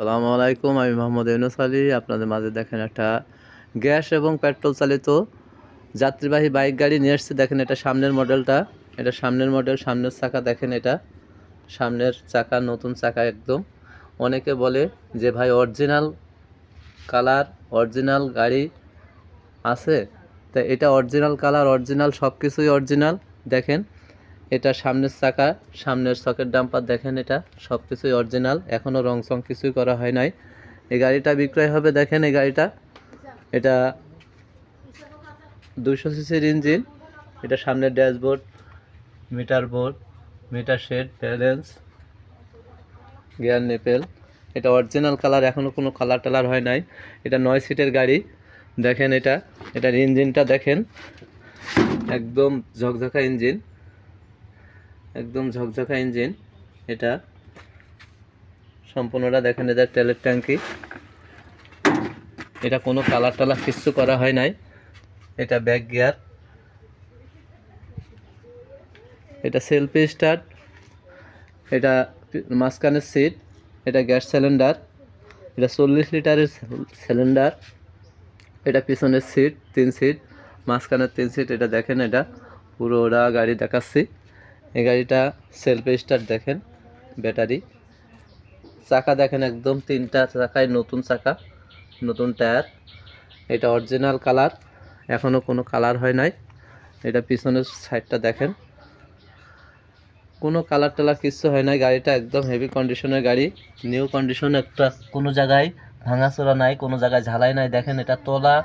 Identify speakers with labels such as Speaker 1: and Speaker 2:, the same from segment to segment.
Speaker 1: সালামু আলাইকুম, আমি মোহাম্মদ ইউনুস আলী। আপনাদের মাঝে দেখেন একটা গ্যাস এবং পেট্রোল চালিত যাত্রীবাহী বাইক গাড়ি নিয়ে এসেছে। দেখেন এটা সামনের মডেলটা। এটা সামনের মডেল, সামনের চাকা দেখেন এটা। সামনের চাকা, নতুন চাকা একদম। অনেকে বলে যে, ভাই অরিজিনাল কালার অরিজিনাল গাড়ি আছে? তা এটা অরিজিনাল কালার অরিজিনাল সব কিছুই অরিজিনাল দেখেন এটা সামনের চাকা, সামনের সকেট ডাম্পার দেখেন এটা সব কিছুই অরিজিনাল এখনও রং চং কিছুই করা হয় নাই। এই গাড়িটা বিক্রয় হবে, দেখেন এই গাড়িটা। এটা দুশো সিসির ইঞ্জিন, এটা সামনের dashboard, meter board, meter shade, balance, gear Naples. এটা অরিজিনাল কালার এখনও কোনো কালার টালার হয় নাই। এটা নয় সিটের গাড়ি, দেখেন এটা, এটার ইঞ্জিনটা দেখেন। একদম ঝকঝকা ইঞ্জিন। একদম ঝকঝকা ইঞ্জিন। এটা সম্পূর্ণটা দেখেন এদের তেলের ট্যাঙ্কি। এটা কোনো কালার টালার কিচ্ছু করা হয় নাই। এটা ব্যাক গিয়ার। এটা সেলফি স্টার্ট। এটা মাঝখানের সিট। এটা গ্যাস সিলিন্ডার। এটা চল্লিশ লিটারের সিলিন্ডার। এটা পিছনের সিট, তিন সিট। মাঝখানের তিন সিট, এটা দেখেন, এটা পুরো ওরা গাড়ি দেখাচ্ছি। এই গাড়িটা সেলফ স্টার্ট দেখেন ব্যাটারি চাকা দেখেন একদম তিনটা চাকায় নতুন চাকা, নতুন টায়ার এটা অরিজিনাল কালার এখনও কোনো কালার হয় নাই। এটা পিছনের সাইডটা দেখেন। কোনো কালার টালার কিচ্ছু হয় নাই, গাড়িটা একদম হেভি কন্ডিশনের গাড়ি। নিউ কন্ডিশন একটা কোনো জায়গায় ভাঙাচোরা নাই, কোনো জায়গায় ঝালাই নাই। দেখেন এটা তোলা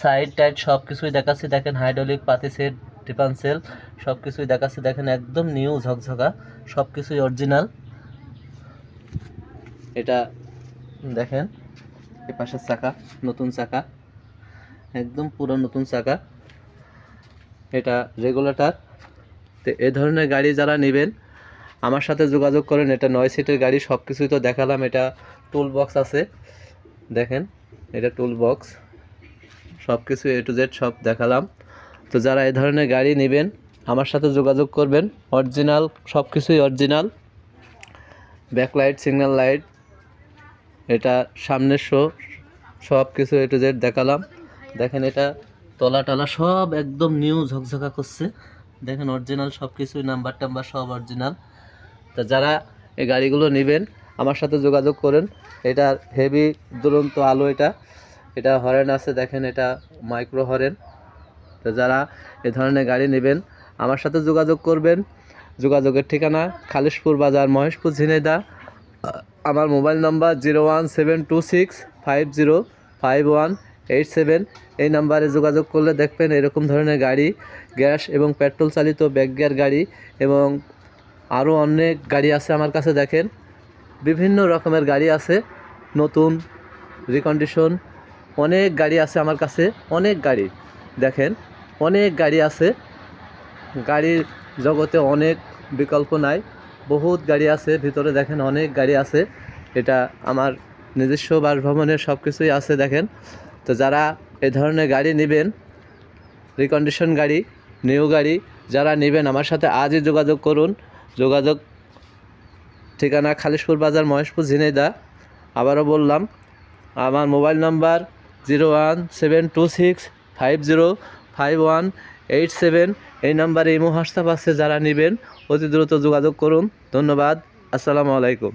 Speaker 1: সাইড টাইড সব কিছুই দেখাচ্ছি। দেখেন হাইড্রোলিক পাতি সেট টিপানসেল সব কিছুই দেখাচ্ছি। দেখেন একদম নিউ ঝকঝকা সব কিছুই অরিজিনাল এটা, দেখেন, এ পাশের চাকা, নতুন চাকা, একদম পুরো নতুন চাকা। এটা রেগুলেটর তো এ ধরনের গাড়ি যারা নেবেন, আমার সাথে যোগাযোগ করেন, এটা নয় সিটের গাড়ি সব কিছুই তো দেখালাম, এটা টুল বক্স আছে। দেখেন, এটা টুল বক্স সব কিছু এ টু জেড সব দেখালাম। তো যারা এই ধরনের গাড়ি নেবেন, আমার সাথে যোগাযোগ করবেন। অরিজিনাল সব কিছুই অরিজিনাল। ব্যাকলাইট, সিগন্যাল লাইট, এটা সামনের শো সব কিছু এ টু জেড দেখালাম। দেখেন এটা তলা টলা সব একদম নিউ ঝকঝকা করছে। দেখেন অরিজিনাল সব কিছুই নাম্বার টাম্বার সব অরিজিনাল। তা যারা এই গাড়িগুলো নেবেন, আমার সাথে যোগাযোগ করেন। এটা হেভি দুরন্ত আলো এটা। এটা হরেন আছে, দেখেন এটা মাইক্রো হরেন। তো যারা এ ধরনের গাড়ি নেবেন, আমার সাথে যোগাযোগ করবেন। যোগাযোগের ঠিকানা খালিশপুর বাজার, মহেশপুর ঝিনেদা আমার mobile number zero one seven two six five zero five one eight seven. এই নাম্বারে যোগাযোগ করলে দেখবেন এরকম ধরনের গাড়ি, গ্যাস এবং পেট্রোল চালিত ব্যাক গিয়ার গাড়ি এবং আরও অনেক গাড়ি আছে আমার কাছে দেখেন। বিভিন্ন রকমের গাড়ি আছে, নতুন রিকন্ডিশন অনেক গাড়ি আছে আমার কাছে, অনেক গাড়ি। দেখেন অনেক গাড়ি আছে। গাড়ির জগতে অনেক বিকল্প নাই। বহুত গাড়ি আছে, ভিতরে দেখেন অনেক গাড়ি আছে। এটা আমার নিজস্ব বাসভবনের সব কিছুই আছে দেখেন। তো যারা এ ধরনের গাড়ি নেবেন রিকন্ডিশন গাড়ি নিউ গাড়ি, যারা নেবেন আমার সাথে আজই যোগাযোগ করুন। যোগাযোগ ঠিকানা খালিশপুর বাজার, মহেশপুর ঝিনাইদা আবারও বললাম, আমার mobile number zero one seven two six five zero. Five one eight seven এই নাম্বারে ইমো, হোয়াটসঅ্যাপ আছে, যারা নেবেন, অতি দ্রুত যোগাযোগ করুন। ধন্যবাদ। আসসালামু আলাইকুম।